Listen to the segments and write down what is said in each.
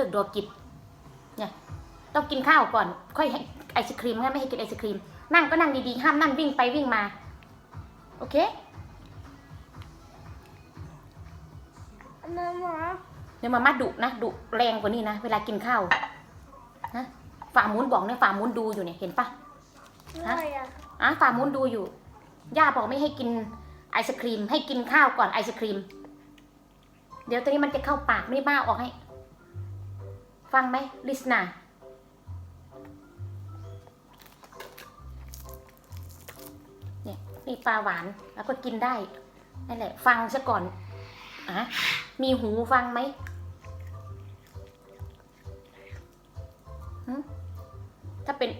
ลิกดอกิบเนี่ยต้องกินข้าวก่อน ค่อยให้ไอศครีมให้ไม่ให้กินไอศครีม นั่งก็นั่งดีๆ ห้ามนั่งวิ่งไปวิ่งมา โอเคมามาเดี๋ยวมามาดุนะดุแรงกว่านี้นะ เวลากินข้าวนะฝ่ามุนบอกเนี่ยฝ่ามุนดูอยู่เนี่ยเห็นปะอะไรอะอะฝ่ามุนดูอยู่ ย่าบอกไม่ให้กินไอศครีม ให้กินข้าวก่อนไอศครีม เดี๋ยวตอนนี้มันจะเข้าปากไม่บ้าออกให้ ฟังไหมลิสนาเนี่ยนี่ปลาหวานแล้วก็กินได้นั่นแหละ ฟังซะก่อนอะมีหูฟังไหมหึถ้าเป็น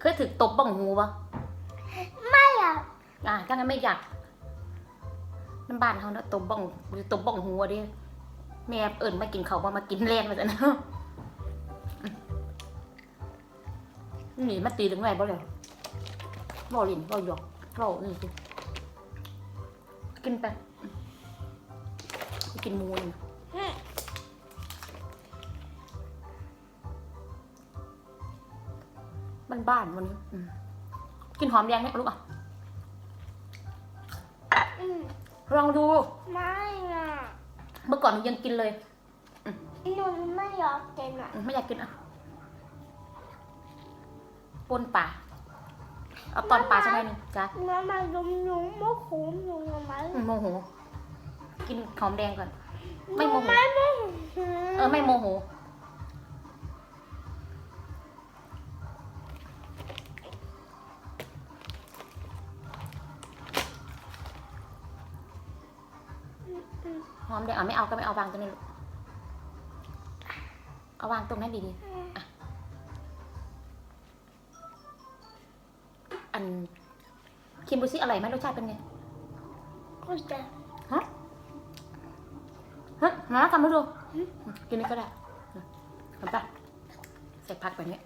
เคยถึกตบบ้องหูปะไม่อะอ่าถ้างั้นไม่อยากน้ำบ้านเขาเนาะตบบ้องตบบ้องหัวดิแม่เอิ่นมากินเขาวบ่มากินแรงมาซะนะ นี่มาตีถึงไหนบ่เลยบ่ลินบ่หยอกบ่นี่สิกินไปไปกินหมูนี่บ้านบ้านๆวันนี้อืมกินหอมแดงเนี่ยลูกอะอืมลองดู ไม่อะ เมื่อก่อนหนูยังกินเลยหนูไม่อยากกินอะอืมไม่อยากกินอะ ปนป่าเอาตอนป่าสักหน่อยหนึงจ้ะมามาดมยุงมะขมยุงมา อืมโมโห กินหอมแดงก่อน ไม่โมโห ไม่โมโหเออไม่โมโห หอมแดงเอาไม่เอาก็ไม่เอาวางตรงนี้ลูกเอาวางตรงนั้นดีๆ อะอันคิมบูซี่อร่อยไหมรสชาติเป็นไงก็จะฮะฮะมาทำให้ดูกินนี่ก็ได้ทำปะใส่ผักไปเนี้ย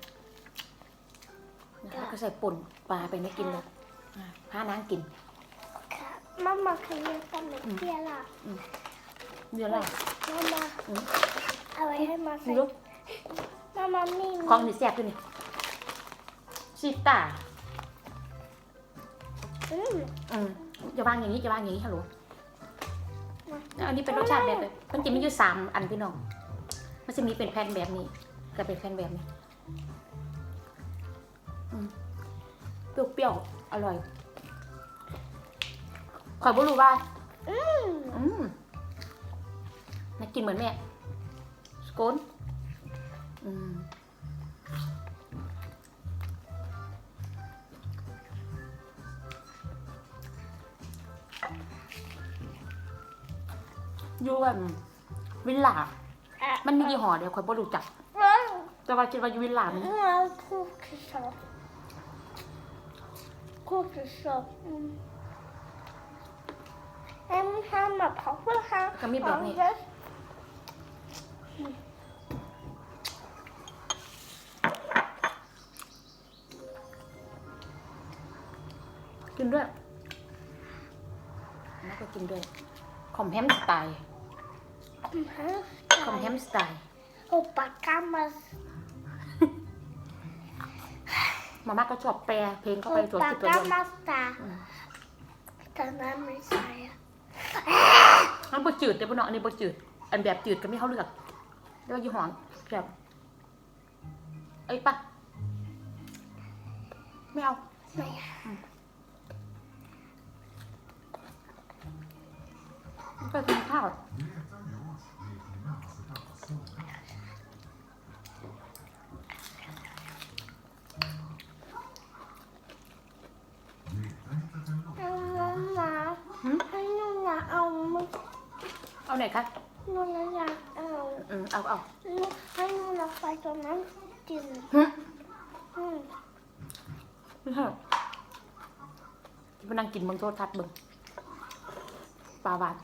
แล้วก็ใส่ป่นปลาไปเนี้ยกินเลยอะพาน้ำกินค่ะมามาเคยเรียนตอนไหนเที่ยล่ะเดี๋ยวอะไรมามาอืมเอาไว้ให้มาใส่ลูกมามามีของนี่แซ่บด้วยนี่ชิต้า อืมอืมจะวางอย่างนี้จะวางอย่างนี้ฮัลโหลแล้วอันนี้เป็นรสชาติแบบเลยมันจะมีอยู่สามอันพี่น้อง มันจะมีเป็นแผ่นแบบนี้กับเป็นแผ่นแบบนี้อืมเปรี้ยวๆอร่อยข่อยบ่รู้ว่าอืมอืมน่ากินเหมือนแม่สโกนอืม อยูอันวิลล่าอะมันมียี่ห้อเดียวข่อยบ่รู้จักอืมแต่ว่าคิดว่าอยู่วิลล่ามันเอาคุกกี้ช็อปคุกกี้ช็อปอืมเอ็มทำแบบเขาเพื่อค่ะก็มีแบบนี้กินด้วยแล้วก็กินด้วย คอมแฮมสไตล์ คอมแฮมสไตล์โอปากามามาม่าก็ชอบแปลเพลงเข้าไปตัวโอปาคิดตัวกาเดียวมาสตาอืมแต่นั้นไม่ใช่อะมันบ่จืดเดี๋ยวบ่เนาะอันนี้บ่จืด อันแบบจืดก็ไม่เขาเลือกเรียกว่ายี่ห้อแบบเอ้ยปะไม่เอาไม่อะไปกินข้าว เอาน้องหมา หืม ให้น้องหมาเอามือ เอา ไหนคะน้องหมาอยากเอาอืมเอาเอาให้น้องหมาไปตรงนั้นกินหึอืมไม่ใช่มานั่งกินเบิ่งโทรทัศน์เบิ่งปลาหวาน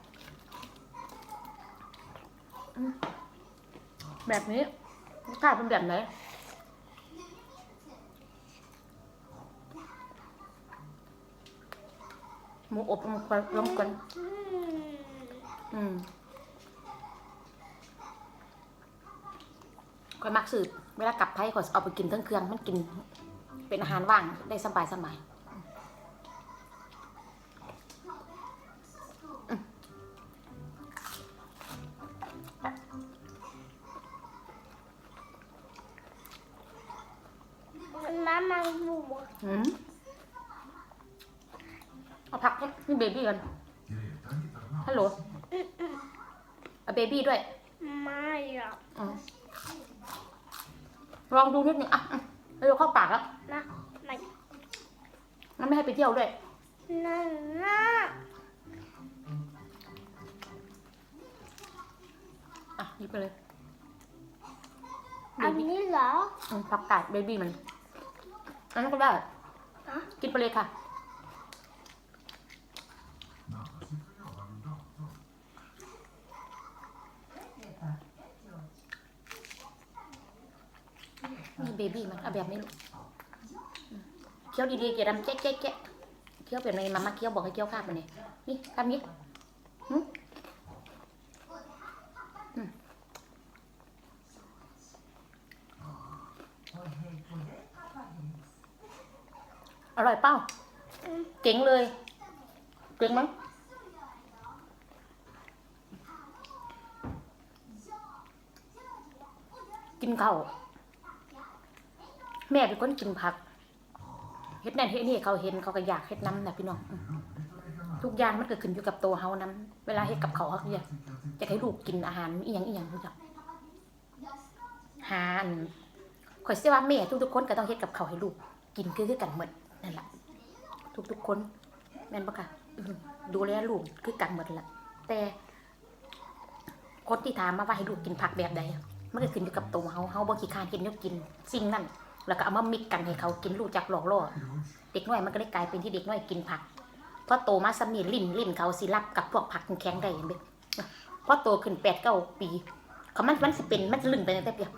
อืมแบบนี้รสชาติเป็นแบบไหนหมูอบมันควรร่วมกันอืมอืม คอยมักสืบเวลากลับไทยคอยเอาไปกินทั้งเครื่องมันกินเป็นอาหารว่างได้สบายสบายน้ำมันหมูอืมเอาพักให้นี่เบบี้กันฮัลโหลเอาเบบี้ด้วย ไม่หรอกอืม ลองดูนิดนึงอะอะเร็วเข้าปากแล้วนะไม่มันไม่ให้ไปเที่ยวด้วยนั่นนะอะหยิบไปเลยเบอันบี้นี้เหรออืมผักกาดเบบี้มันอันนั้นก็ได้ฮะกินไปเลยค่ะ นี่เบบี้มันเอาแบบนี้ลูกเคี้ยวดีๆอย่าดำแจ๊ะแจ๊ะแจ๊ะเคี้ยวเป็นไงมามาเคี้ยวบอกให้เคี้ยวข้ามมันนี่นี่ทำนี้หึอืมอร่อยเป้าเก่งเลยเก่งมั้งกินข้าว แม่เป็นคนกินผักเฮ็ดนั่นเฮ็ดนี่เขาเห็นเขาก็อยากเฮ็ดน้ำนะพี่น้องทุกอย่างมันก็ขึ้นอยู่กับตัวเฮานํเวลาเฮ็ดกับเขาเขาก็อยากอยากให้ลูกกินอาหารอีหยังอีหยังรู้จักหาอันข่อยสิว่าแม่ทุกๆคนก็ต้องเฮ็ดกับเขาให้ลูกกินคือคือกันหมดนั่นแหละทุกๆคนแม่นปะคะดูแลลูกคือกันหมดละแต่คนที่ถามมาว่าให้ลูกกินผักแบบใดมันก็ขึ้นอยู่กับตัวเฮาเฮาบ่ขี้คร้านกินยกกินสิ่งนั้น แล้วก็เอามามิกกันให้เขากินรู้จักหลอกล่อเด็กน้อยมันก็เลยกลายเป็นที่เด็กน้อยกินผักพอโตมาสมีลิ้นลิ้นเขาสิรับกับพวกผักแข็งๆได้เห็นไหมพอโตขึ้นแปดเก้าปี เขามันมันสิเป็นมันจะลึงไปตั้งแต่เปีย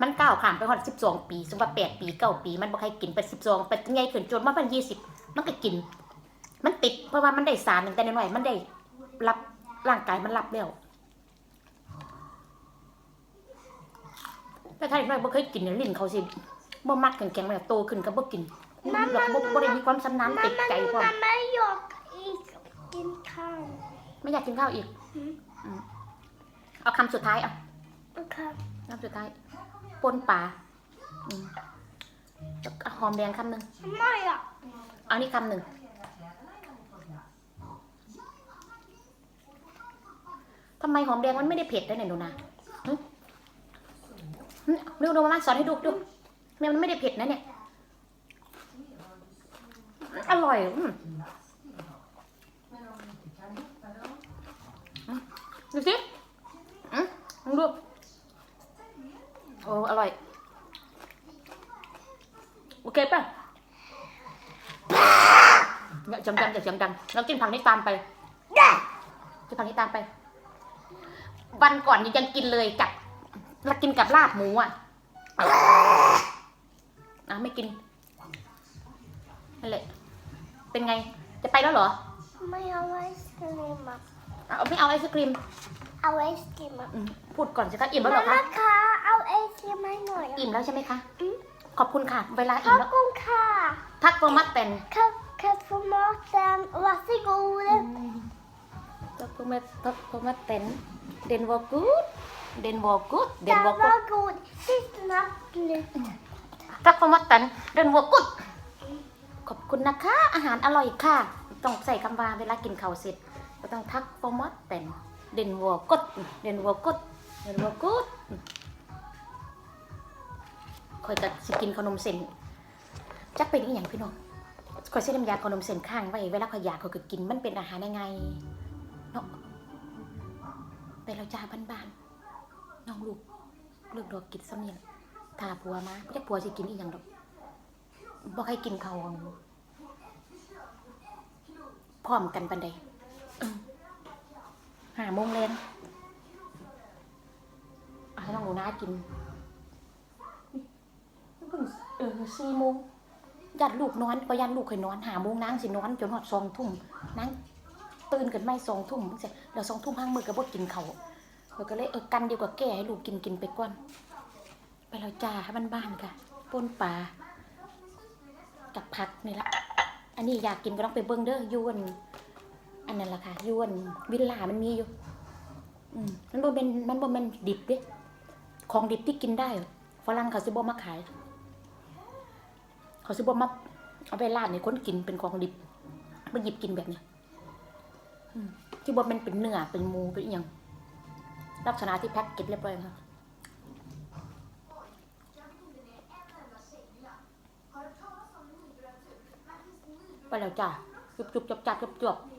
มันก้าวข้ามไปฮอดสิบสองปีสมมติว่าแปดปีเก้าปี มันบ่ใครกินไปสิบสองไปไงขึ้นจนมาเป็นยี่สิบมันก็กิน มันติดเพราะว่ามันได้สารตั้งแต่น้อยๆมันได้รับร่างกายมันรับแล้วแต่ถ้าเด็กน้อยบ่เคยกินเนี่ยลิ้นเขาสิ บ่มักแข็งๆเลยโตขึ้นก็บ่กินแล้วก็บ่บ่ได้มีความชำนาญติดใจพร้อมมันไม่หยอกอีกกินข้าวไม่อยากกินข้าวอีกอืมอืมเอาคำสุดท้ายอะครับคำสุดท้ายปนปลาอืมแล้วก็หอมแดงคำหนึ่งไม่หรอกเอานี่คำหนึ่งทำไมหอมแดงมันไม่ได้เผ็ดได้เนี่ยหนูนะหึหึดูดูมาสอนให้ดูดู แม่มันไม่ได้เผ็ดนะเนี่ย อร่อยอืมดูสิอืมลองดู โอ้ อร่อย โอเคป่ะเสียงดังอย่าเสียงดังเรากินผักนี้ตามไปกินผักนี้ตามไป วันก่อนยังกินเลยกับเรากินกับลาบหมูอะ อะไม่กินนั่นแหละเป็นไง จะไปแล้วเหรอ ไม่เอาไอศกรีมอะเอาไม่เอาไอศครีม เอาไอศกรีมอะอืมพูดก่อนสิคะอิ่มแล้วเหรมาอคะม่าคะเอาไอศกรีมให้หน่อยอิ่มแล้วใช่ไหมคะ อืมขอบคุณค่ะ เวลาขอิ่อมบแล้วคุณค่ะทักโฟมัสเป็นครับครับคุณหมอแซม varsågod Tack för mig, tack för mig den. Den var god. Den var god. Den Den var god. var god. Sista natten. Tack för maten. Den var god. ขอบคุณนะคะ อาหารอร่อยค่ะ ต้องใส่คำว่าเวลากินข้าวเสร็จ ก็ต้องทักโฟมัสเป็นเดินวัวกุดเดินวัวกุดเดินวัวกุดคอยจะสิกินขนมเส้นจักเป็นอีหยังพี่น้องคอยใช้น้ำยาขนมเส้นข้างไว้เวลาคอยอยากคอยก็กินมันเป็นอาหารยังไงเนาะเป็นเราจ้าบ้านๆน้องลูกเลือกดอกกินซ้ำเนี่ย ถ้าผัวมาไม่ได้ผัวสิกินอีหยังดอกบ่ให้กินเขาพร้อมกันปันใดหาโมงแรงเอาให้น้องหนูนากินเออสี่โมงยัดลูกนอนพอยันลูกเคยนอนหาโมงนางสินอนจนหอดสองทุ่มนางตื่นกันไม่สองทุ่มเสร็จแล้วสองทุ่มห้างมือก็บ่กินเขาวข้อยก็เลยเออกันดีกว่าแก่ให้ลูกกินกินไปก่อน ไปแล้วจ้าบ้านๆค่ะปนปลากับผักนี่ละอันนี้อยากกินก็ต้องไปเบิ้งเด้อยวน อันนั้นล่ะค่ะยวนวิลล่ามันมีอยู่อืมมันบ่เป็นมันบ่เป็นดิบเด้ของดิบที่กินได้ฝรั่งเขาสิบ่มาขาย เขาสิบ่มาเอาไปราดให้คนกินเป็นของดิบมาหยิบกินแบบนี้ที่บ่แมันเป็นเนื้อเป็นหมูเป็นอหยังลักษณะที่แพ็คเก็บเรียบร้อยค่ะ ไปแล้วจ้าจุบจุบจับจับจบๆ